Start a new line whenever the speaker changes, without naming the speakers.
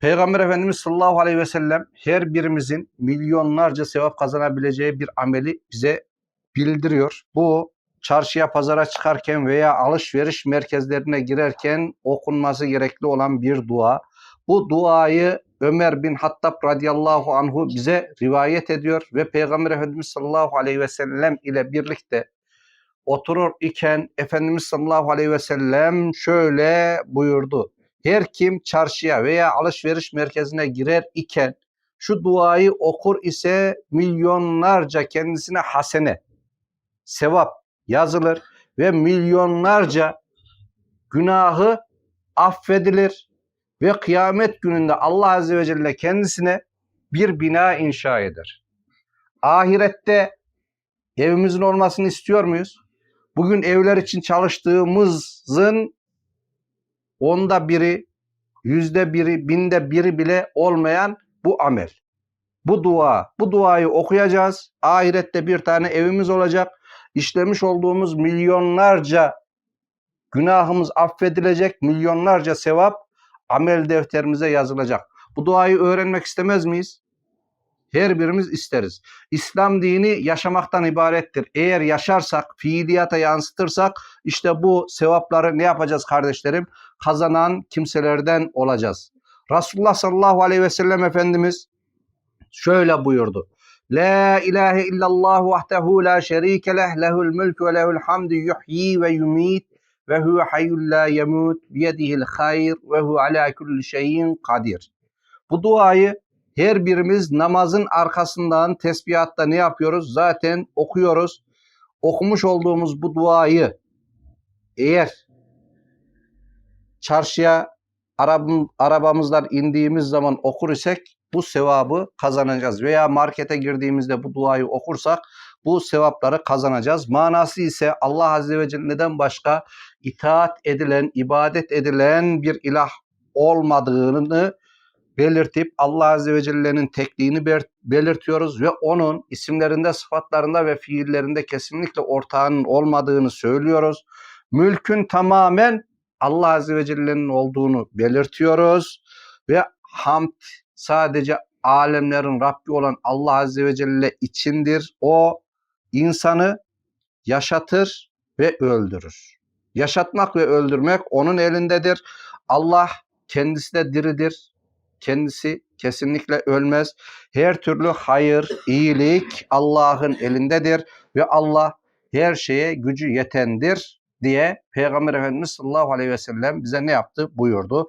Peygamber Efendimiz sallallahu aleyhi ve sellem her birimizin milyonlarca sevap kazanabileceği bir ameli bize bildiriyor. Bu çarşıya pazara çıkarken veya alışveriş merkezlerine girerken okunması gerekli olan bir dua. Bu duayı Ömer bin Hattab radıyallahu anhu bize rivayet ediyor ve Peygamber Efendimiz sallallahu aleyhi ve sellem ile birlikte oturur iken Efendimiz sallallahu aleyhi ve sellem şöyle buyurdu. Her kim çarşıya veya alışveriş merkezine girer iken şu duayı okur ise milyonlarca kendisine hasene, sevap yazılır ve milyonlarca günahı affedilir ve kıyamet gününde Allah Azze ve Celle kendisine bir bina inşa eder. Ahirette evimizin olmasını istiyor muyuz? Bugün evler için çalıştığımızın onda biri, yüzde biri, binde biri bile olmayan bu amel. Bu dua, bu duayı okuyacağız. Ahirette bir tane evimiz olacak. İşlemiş olduğumuz milyonlarca günahımız affedilecek, milyonlarca sevap amel defterimize yazılacak. Bu duayı öğrenmek istemez miyiz? Her birimiz isteriz. İslam dini yaşamaktan ibarettir. Eğer yaşarsak, fiiliyata yansıtırsak işte bu sevapları ne yapacağız kardeşlerim? Kazanan kimselerden olacağız. Resulullah sallallahu aleyhi ve sellem Efendimiz şöyle buyurdu. La ilahe illallah vahdehu la şerike leh lehul mulk ve lehul hamdu yuhyi ve yumit ve huve hayyul la yemut biyedihil hayr ve hu ala kulli şeyin kadir. Bu duayı her birimiz namazın arkasından tesbihatta ne yapıyoruz? Zaten okuyoruz. Okumuş olduğumuz bu duayı eğer çarşıya arabam, arabamızdan indiğimiz zaman okur isek bu sevabı kazanacağız. Veya markete girdiğimizde bu duayı okursak bu sevapları kazanacağız. Manası ise Allah Azze ve Celle'den başka itaat edilen, ibadet edilen bir ilah olmadığını belirtip Allah Azze ve Celle'nin tekliğini belirtiyoruz ve onun isimlerinde, sıfatlarında ve fiillerinde kesinlikle ortağının olmadığını söylüyoruz. Mülkün tamamen Allah Azze ve Celle'nin olduğunu belirtiyoruz ve hamd sadece alemlerin Rabbi olan Allah Azze ve Celle içindir. O insanı yaşatır ve öldürür. Yaşatmak ve öldürmek onun elindedir. Allah kendisi de diridir. Kendisi kesinlikle ölmez. Her türlü hayır, iyilik Allah'ın elindedir ve Allah her şeye gücü yetendir diye Peygamber Efendimiz sallallahu aleyhi ve sellem bize ne yaptı? Buyurdu.